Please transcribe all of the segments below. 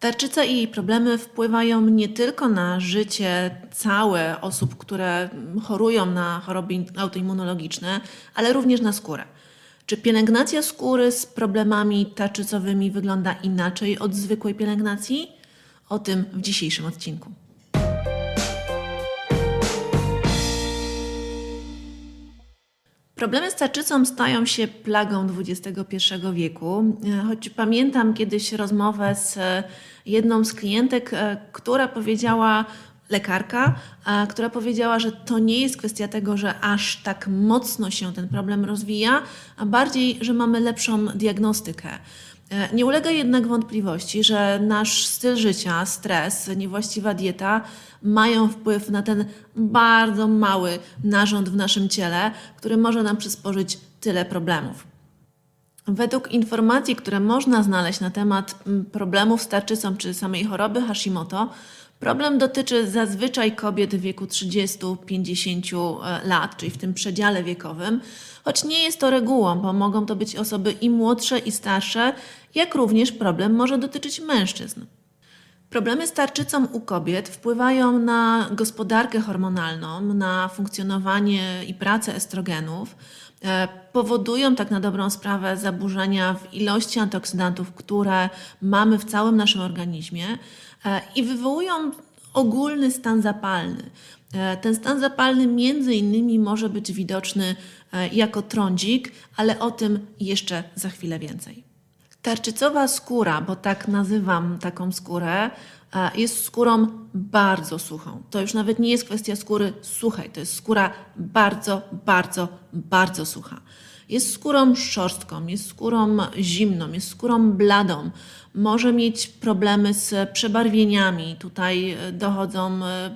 Tarczyca i jej problemy wpływają nie tylko na życie całe osób, które chorują na choroby autoimmunologiczne, ale również na skórę. Czy pielęgnacja skóry z problemami tarczycowymi wygląda inaczej od zwykłej pielęgnacji? O tym w dzisiejszym odcinku. Problemy z tarczycą stają się plagą XXI wieku. E, Choć pamiętam kiedyś rozmowę z e, jedną z klientek, e, która powiedziała, lekarka, która powiedziała, że to nie jest kwestia tego, że aż tak mocno się ten problem rozwija, a bardziej, że mamy lepszą diagnostykę. E, Nie ulega jednak wątpliwości, że nasz styl życia, stres, niewłaściwa dieta mają wpływ na ten bardzo mały narząd w naszym ciele, który może nam przysporzyć tyle problemów. Według informacji, które można znaleźć na temat mm, problemów z tarczycą czy samej choroby Hashimoto, problem dotyczy zazwyczaj kobiet w wieku 30-50 e, lat, czyli w tym przedziale wiekowym, choć nie jest to regułą, bo mogą to być osoby i młodsze, i starsze, jak również problem może dotyczyć mężczyzn. Problemy z tarczycą u kobiet wpływają na gospodarkę hormonalną, na funkcjonowanie i pracę estrogenów, powodują tak na dobrą sprawę zaburzenia w ilości antyoksydantów, które mamy w całym naszym organizmie e, i wywołują ogólny stan zapalny. E, Ten stan zapalny między innymi może być widoczny e, jako trądzik, ale o tym jeszcze za chwilę więcej. Tarczycowa skóra, bo tak nazywam taką skórę, e, jest skórą bardzo suchą. To już nawet nie jest kwestia skóry suchej, to jest skóra bardzo, bardzo, bardzo sucha. Jest skórą szorstką, jest skórą zimną, jest skórą bladą. Może mieć problemy z przebarwieniami. Tutaj e, dochodzą e,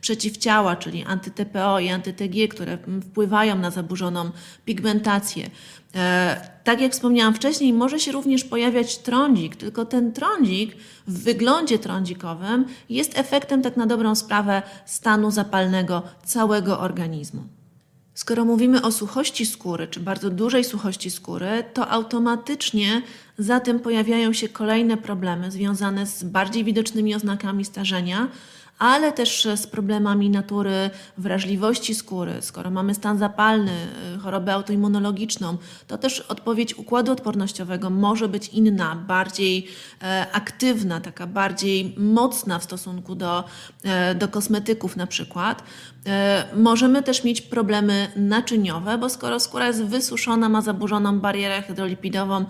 przeciwciała, czyli anty-TPO i anty-TG, które wpływają na zaburzoną pigmentację. E, tak jak wspomniałam wcześniej, może się również pojawiać trądzik, tylko ten trądzik w wyglądzie trądzikowym jest efektem tak na dobrą sprawę stanu zapalnego całego organizmu. Skoro mówimy o suchości skóry, czy bardzo dużej suchości skóry, to automatycznie za tym pojawiają się kolejne problemy związane z bardziej widocznymi oznakami starzenia, ale też z problemami natury wrażliwości skóry. Skoro mamy stan zapalny, y, chorobę autoimmunologiczną, to też odpowiedź układu odpornościowego może być inna, bardziej e, aktywna, taka bardziej mocna w stosunku do, e, do kosmetyków na przykład. E, Możemy też mieć problemy naczyniowe, bo skoro skóra jest wysuszona, ma zaburzoną barierę hydrolipidową,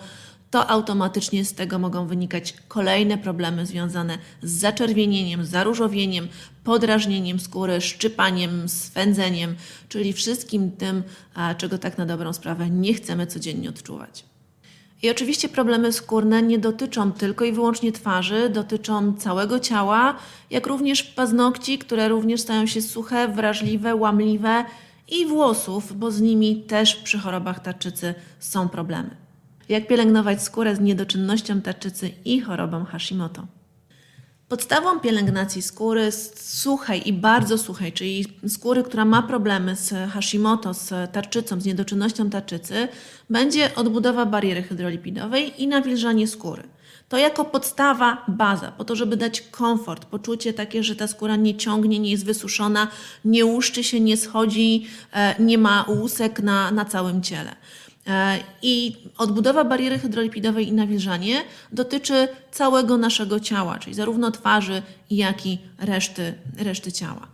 to automatycznie z tego mogą wynikać kolejne problemy związane z zaczerwienieniem, zaróżowieniem, podrażnieniem skóry, szczypaniem, swędzeniem, czyli wszystkim tym, czego tak na dobrą sprawę nie chcemy codziennie odczuwać. I oczywiście problemy skórne nie dotyczą tylko i wyłącznie twarzy, dotyczą całego ciała, jak również paznokci, które również stają się suche, wrażliwe, łamliwe i włosów, bo z nimi też przy chorobach tarczycy są problemy. Jak pielęgnować skórę z niedoczynnością tarczycy i chorobą Hashimoto? Podstawą pielęgnacji skóry suchej i bardzo suchej, czyli skóry, która ma problemy z Hashimoto, z tarczycą, z niedoczynnością tarczycy, będzie odbudowa bariery hydrolipidowej i nawilżanie skóry. To jako podstawa, baza, po to, żeby dać komfort, poczucie takie, że ta skóra nie ciągnie, nie jest wysuszona, nie łuszczy się, nie schodzi, e, nie ma łusek na, na całym ciele. E, I odbudowa bariery hydrolipidowej i nawilżanie dotyczy całego naszego ciała, czyli zarówno twarzy, jak i reszty, reszty ciała.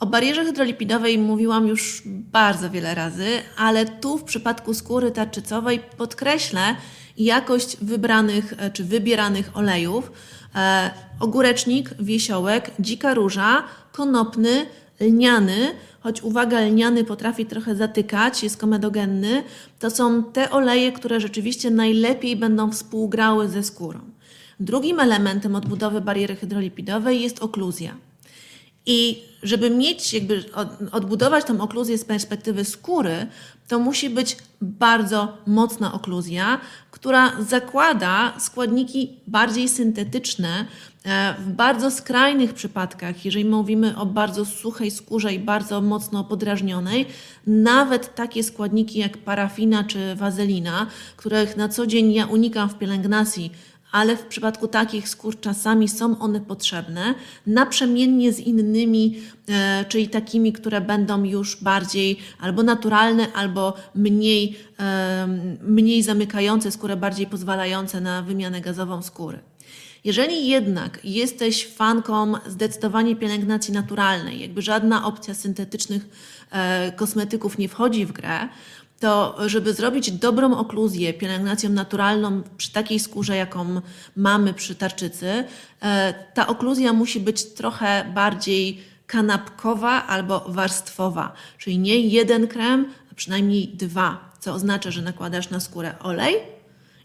O barierze hydrolipidowej mówiłam już bardzo wiele razy, ale tu w przypadku skóry tarczycowej podkreślę jakość wybranych e, czy wybieranych olejów. E, ogórecznik, wiesiołek, dzika róża, konopny, lniany, choć uwaga, lniany potrafi trochę zatykać, jest komedogenny, to są te oleje, które rzeczywiście najlepiej będą współgrały ze skórą. Drugim elementem odbudowy bariery hydrolipidowej jest okluzja. I żeby mieć, jakby od- odbudować tą okluzję z perspektywy skóry, to musi być bardzo mocna okluzja, która zakłada składniki bardziej syntetyczne. E, W bardzo skrajnych przypadkach, jeżeli mówimy o bardzo suchej skórze i bardzo mocno podrażnionej, nawet takie składniki jak parafina czy wazelina, których na co dzień ja unikam w pielęgnacji, ale w przypadku takich skór czasami są one potrzebne naprzemiennie z innymi, e, czyli takimi, które będą już bardziej albo naturalne, albo mniej, e, mniej zamykające skórę, bardziej pozwalające na wymianę gazową skóry. Jeżeli jednak jesteś fanką zdecydowanie pielęgnacji naturalnej, jakby żadna opcja syntetycznych e, kosmetyków nie wchodzi w grę, to żeby zrobić dobrą okluzję pielęgnacją naturalną przy takiej skórze, jaką mamy przy tarczycy, e, ta okluzja musi być trochę bardziej kanapkowa albo warstwowa, czyli nie jeden krem, a przynajmniej dwa, co oznacza, że nakładasz na skórę olej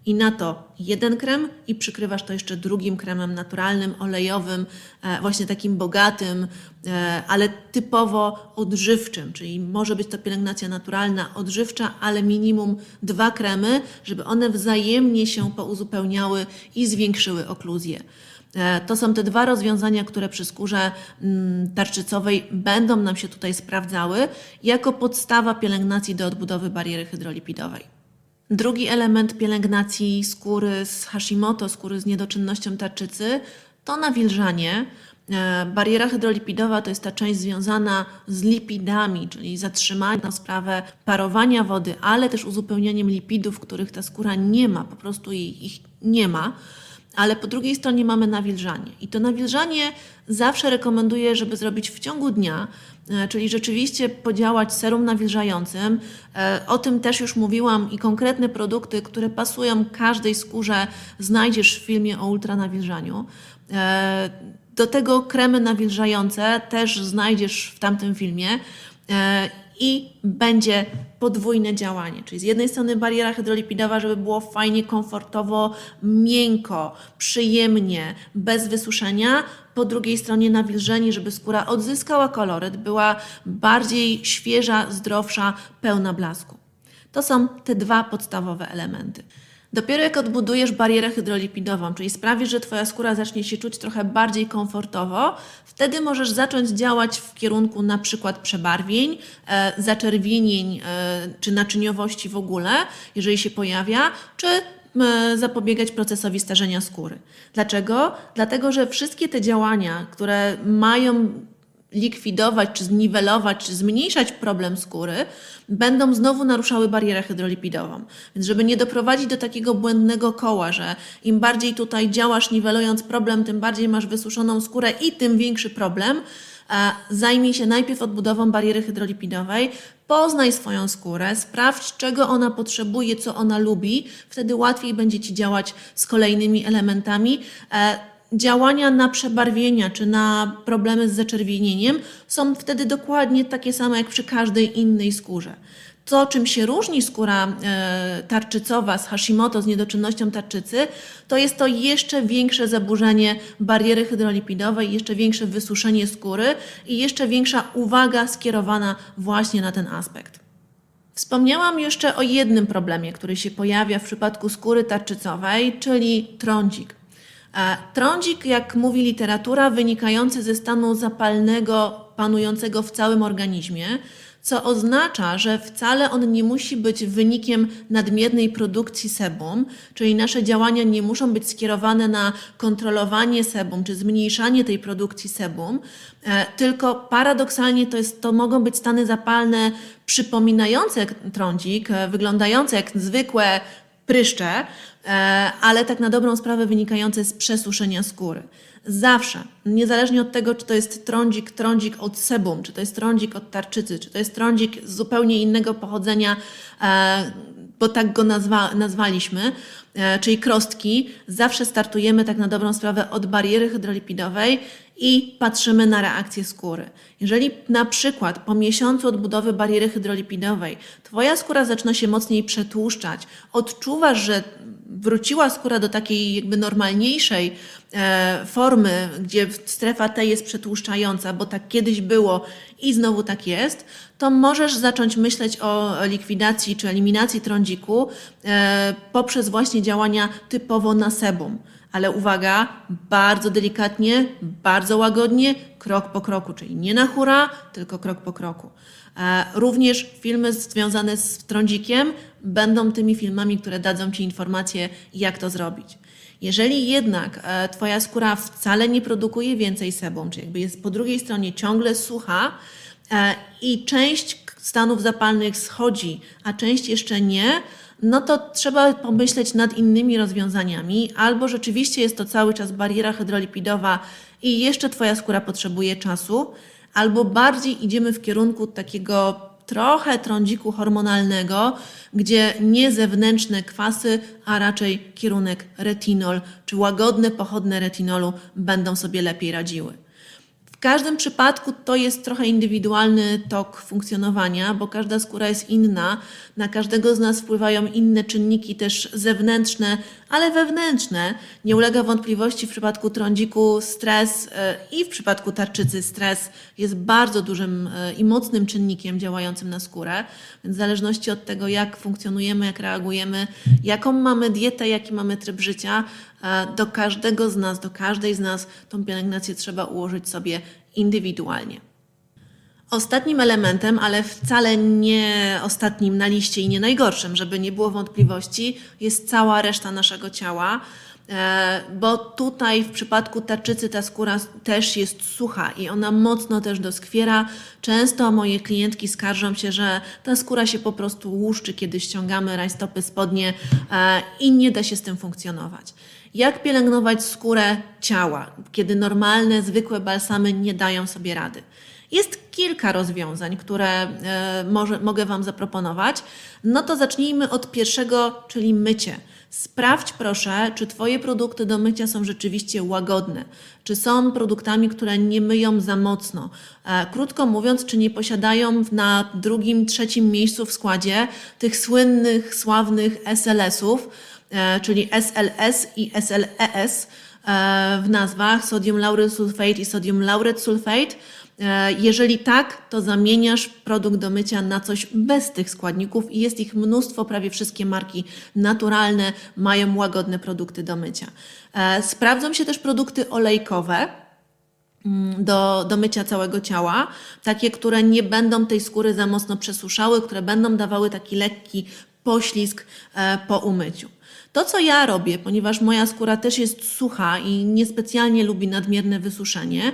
i na to jeden krem i przykrywasz to jeszcze drugim kremem naturalnym, olejowym, e, właśnie takim bogatym, e, ale typowo odżywczym, czyli może być to pielęgnacja naturalna, odżywcza, ale minimum dwa kremy, żeby one wzajemnie się pouzupełniały i zwiększyły okluzję. E, To są te dwa rozwiązania, które przy skórze mm, tarczycowej będą nam się tutaj sprawdzały jako podstawa pielęgnacji do odbudowy bariery hydrolipidowej. Drugi element pielęgnacji skóry z Hashimoto, skóry z niedoczynnością tarczycy, to nawilżanie. E, Bariera hydrolipidowa to jest ta część związana z lipidami, czyli zatrzymaniem sprawę parowania wody, ale też uzupełnianiem lipidów, których ta skóra nie ma, po prostu ich nie ma. Ale po drugiej stronie mamy nawilżanie. I to nawilżanie zawsze rekomenduję, żeby zrobić w ciągu dnia, e, czyli rzeczywiście podziałać serum nawilżającym. E, O tym też już mówiłam i konkretne produkty, które pasują każdej skórze, znajdziesz w filmie o ultranawilżaniu. E, Do tego kremy nawilżające też znajdziesz w tamtym filmie i będzie podwójne działanie. Czyli z jednej strony bariera hydrolipidowa, żeby było fajnie, komfortowo, miękko, przyjemnie, bez wysuszenia. Po drugiej stronie nawilżenie, żeby skóra odzyskała koloryt, była bardziej świeża, zdrowsza, pełna blasku. To są te dwa podstawowe elementy. Dopiero jak odbudujesz barierę hydrolipidową, czyli sprawisz, że Twoja skóra zacznie się czuć trochę bardziej komfortowo, wtedy możesz zacząć działać w kierunku na przykład przebarwień, e, zaczerwienień e, czy naczyniowości w ogóle, jeżeli się pojawia, czy e, zapobiegać procesowi starzenia skóry. Dlaczego? Dlatego, że wszystkie te działania, które mają likwidować, czy zniwelować, czy zmniejszać problem skóry, będą znowu naruszały barierę hydrolipidową. Więc żeby nie doprowadzić do takiego błędnego koła, że im bardziej tutaj działasz niwelując problem, tym bardziej masz wysuszoną skórę i tym większy problem, e, zajmij się najpierw odbudową bariery hydrolipidowej, poznaj swoją skórę, sprawdź czego ona potrzebuje, co ona lubi, wtedy łatwiej będzie Ci działać z kolejnymi elementami. Działania na przebarwienia czy na problemy z zaczerwienieniem są wtedy dokładnie takie same jak przy każdej innej skórze. To, czym się różni skóra e, tarczycowa z Hashimoto, z niedoczynnością tarczycy, to jest to jeszcze większe zaburzenie bariery hydrolipidowej, jeszcze większe wysuszenie skóry i jeszcze większa uwaga skierowana właśnie na ten aspekt. Wspomniałam jeszcze o jednym problemie, który się pojawia w przypadku skóry tarczycowej, czyli trądzik. Trądzik, jak mówi literatura, wynikający ze stanu zapalnego panującego w całym organizmie, co oznacza, że wcale on nie musi być wynikiem nadmiernej produkcji sebum, czyli nasze działania nie muszą być skierowane na kontrolowanie sebum czy zmniejszanie tej produkcji sebum, e, tylko paradoksalnie to, jest, to mogą być stany zapalne przypominające trądzik, e, wyglądające jak zwykłe pryszcze, ale tak na dobrą sprawę wynikające z przesuszenia skóry. Zawsze, niezależnie od tego, czy to jest trądzik, trądzik od sebum, czy to jest trądzik od tarczycy, czy to jest trądzik z zupełnie innego pochodzenia, e, bo tak go nazwa, nazwaliśmy, e, czyli krostki, zawsze startujemy tak na dobrą sprawę od bariery hydrolipidowej i patrzymy na reakcję skóry. Jeżeli na przykład po miesiącu odbudowy bariery hydrolipidowej Twoja skóra zaczyna się mocniej przetłuszczać, odczuwasz, że wróciła skóra do takiej jakby normalniejszej e, formy, gdzie strefa T jest przetłuszczająca, bo tak kiedyś było i znowu tak jest, to możesz zacząć myśleć o likwidacji czy eliminacji trądziku e, poprzez właśnie działania typowo na sebum. Ale uwaga, bardzo delikatnie, bardzo łagodnie, krok po kroku, czyli nie na hura, tylko krok po kroku. E, Również filmy związane z trądzikiem będą tymi filmami, które dadzą Ci informację, jak to zrobić. Jeżeli jednak e, Twoja skóra wcale nie produkuje więcej sebum, czyli jakby jest po drugiej stronie ciągle sucha e, i część stanów zapalnych schodzi, a część jeszcze nie, no to trzeba pomyśleć nad innymi rozwiązaniami, albo rzeczywiście jest to cały czas bariera hydrolipidowa i jeszcze Twoja skóra potrzebuje czasu, albo bardziej idziemy w kierunku takiego trochę trądziku hormonalnego, gdzie nie zewnętrzne kwasy, a raczej kierunek retinol czy łagodne, pochodne retinolu będą sobie lepiej radziły. Każdym przypadku to jest trochę indywidualny tok funkcjonowania, bo każda skóra jest inna, na każdego z nas wpływają inne czynniki też zewnętrzne, ale wewnętrzne. Nie ulega wątpliwości w przypadku trądziku stres e, i w przypadku tarczycy stres jest bardzo dużym e, i mocnym czynnikiem działającym na skórę, więc w zależności od tego jak funkcjonujemy, jak reagujemy, jaką mamy dietę, jaki mamy tryb życia, do każdego z nas, do każdej z nas tą pielęgnację trzeba ułożyć sobie indywidualnie. Ostatnim elementem, ale wcale nie ostatnim na liście i nie najgorszym, żeby nie było wątpliwości, jest cała reszta naszego ciała. E, Bo tutaj w przypadku tarczycy ta skóra też jest sucha i ona mocno też doskwiera. Często moje klientki skarżą się, że ta skóra się po prostu łuszczy, kiedy ściągamy rajstopy, spodnie e, i nie da się z tym funkcjonować. Jak pielęgnować skórę ciała, kiedy normalne, zwykłe balsamy nie dają sobie rady? Jest kilka rozwiązań, które e, może, mogę Wam zaproponować. No to zacznijmy od pierwszego, czyli mycie. Sprawdź proszę, czy Twoje produkty do mycia są rzeczywiście łagodne, czy są produktami, które nie myją za mocno. E, krótko mówiąc, czy nie posiadają na drugim, trzecim miejscu w składzie tych słynnych, sławnych SLS-ów, e, czyli SLS i SLES e, w nazwach sodium lauryl sulfate i sodium lauret sulfate. E, Jeżeli tak, to zamieniasz produkt do mycia na coś bez tych składników i jest ich mnóstwo, prawie wszystkie marki naturalne mają łagodne produkty do mycia. E, Sprawdzą się też produkty olejkowe mm, do, do mycia całego ciała, takie, które nie będą tej skóry za mocno przesuszały, które będą dawały taki lekki poślizg e, po umyciu. To, co ja robię, ponieważ moja skóra też jest sucha i niespecjalnie lubi nadmierne wysuszenie,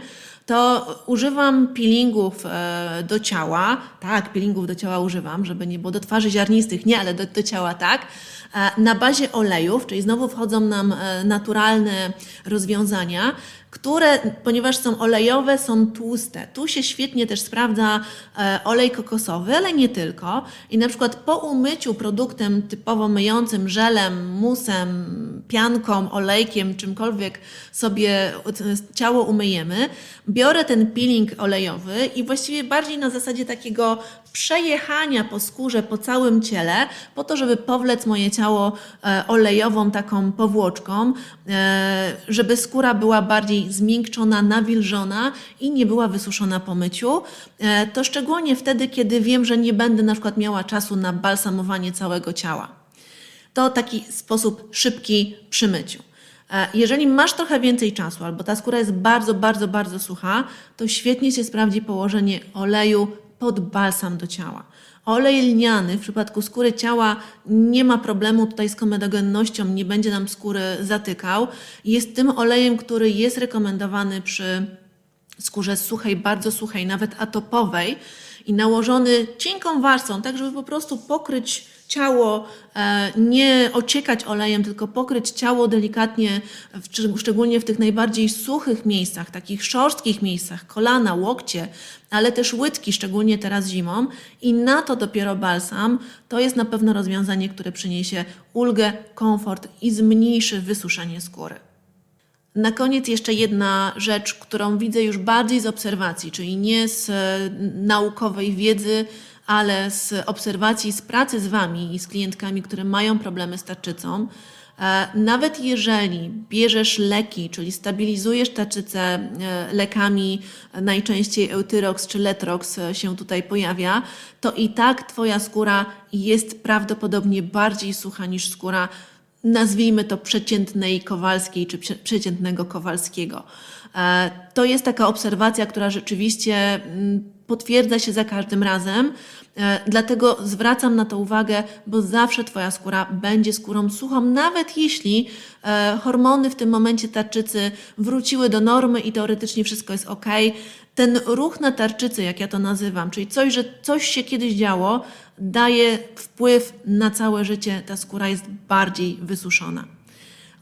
to używam peelingów e, do ciała. Tak, peelingów do ciała używam, żeby nie było do twarzy ziarnistych, nie, ale do, do ciała tak. E, Na bazie olejów, czyli znowu wchodzą nam e, naturalne rozwiązania, które, ponieważ są olejowe, są tłuste. Tu się świetnie też sprawdza e, olej kokosowy, ale nie tylko. I na przykład po umyciu produktem typowo myjącym, żelem, musem, pianką, olejkiem, czymkolwiek sobie ciało umyjemy, biorę ten peeling olejowy i właściwie bardziej na zasadzie takiego przejechania po skórze, po całym ciele, po to, żeby powlec moje ciało e, olejową taką powłoczką, e, żeby skóra była bardziej zmiękczona, nawilżona i nie była wysuszona po myciu. E, To szczególnie wtedy, kiedy wiem, że nie będę na przykład miała czasu na balsamowanie całego ciała. To taki sposób szybki przy myciu. Jeżeli masz trochę więcej czasu, albo ta skóra jest bardzo, bardzo, bardzo sucha, to świetnie się sprawdzi położenie oleju pod balsam do ciała. Olej lniany w przypadku skóry ciała nie ma problemu tutaj z komedogennością, nie będzie nam skóry zatykał. Jest tym olejem, który jest rekomendowany przy skórze suchej, bardzo suchej, nawet atopowej i nałożony cienką warstwą, tak żeby po prostu pokryć ciało, e, nie ociekać olejem, tylko pokryć ciało delikatnie, szczególnie w tych najbardziej suchych miejscach, takich szorstkich miejscach, kolana, łokcie, ale też łydki, szczególnie teraz zimą. I na to dopiero balsam to jest na pewno rozwiązanie, które przyniesie ulgę, komfort i zmniejszy wysuszenie skóry. Na koniec jeszcze jedna rzecz, którą widzę już bardziej z obserwacji, czyli nie z naukowej wiedzy, ale z obserwacji, z pracy z Wami i z klientkami, które mają problemy z tarczycą. E, Nawet jeżeli bierzesz leki, czyli stabilizujesz tarczycę e, lekami, e, najczęściej Eutyrox czy Letrox się tutaj pojawia, to i tak Twoja skóra jest prawdopodobnie bardziej sucha niż skóra nazwijmy to przeciętnej Kowalskiej czy prze- przeciętnego Kowalskiego. To jest taka obserwacja, która rzeczywiście mm, potwierdza się za każdym razem. E, Dlatego zwracam na to uwagę, bo zawsze Twoja skóra będzie skórą suchą, nawet jeśli e, hormony w tym momencie tarczycy wróciły do normy i teoretycznie wszystko jest ok. Ten ruch na tarczycy, jak ja to nazywam, czyli coś, że coś się kiedyś działo, daje wpływ na całe życie. Ta skóra jest bardziej wysuszona.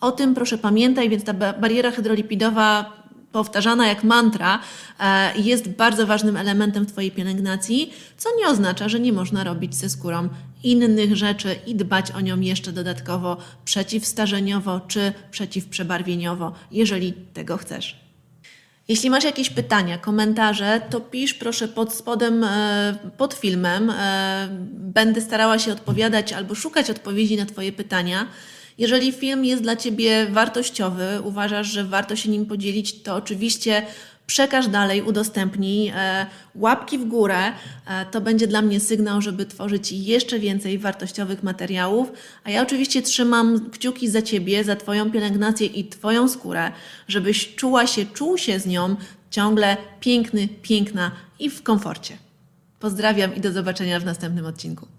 O tym proszę pamiętaj, więc ta ba- bariera hydrolipidowa powtarzana jak mantra e, jest bardzo ważnym elementem Twojej pielęgnacji, co nie oznacza, że nie można robić ze skórą innych rzeczy i dbać o nią jeszcze dodatkowo przeciwstarzeniowo czy przeciwprzebarwieniowo, jeżeli tego chcesz. Jeśli masz jakieś pytania, komentarze, to pisz proszę pod spodem, e, pod filmem. E, Będę starała się odpowiadać albo szukać odpowiedzi na Twoje pytania. Jeżeli film jest dla Ciebie wartościowy, uważasz, że warto się nim podzielić, to oczywiście przekaż dalej, udostępnij. E, Łapki w górę e, to będzie dla mnie sygnał, żeby tworzyć jeszcze więcej wartościowych materiałów. A ja oczywiście trzymam kciuki za Ciebie, za Twoją pielęgnację i Twoją skórę, żebyś czuła się, czuł się z nią ciągle piękny, piękna i w komforcie. Pozdrawiam i do zobaczenia w następnym odcinku.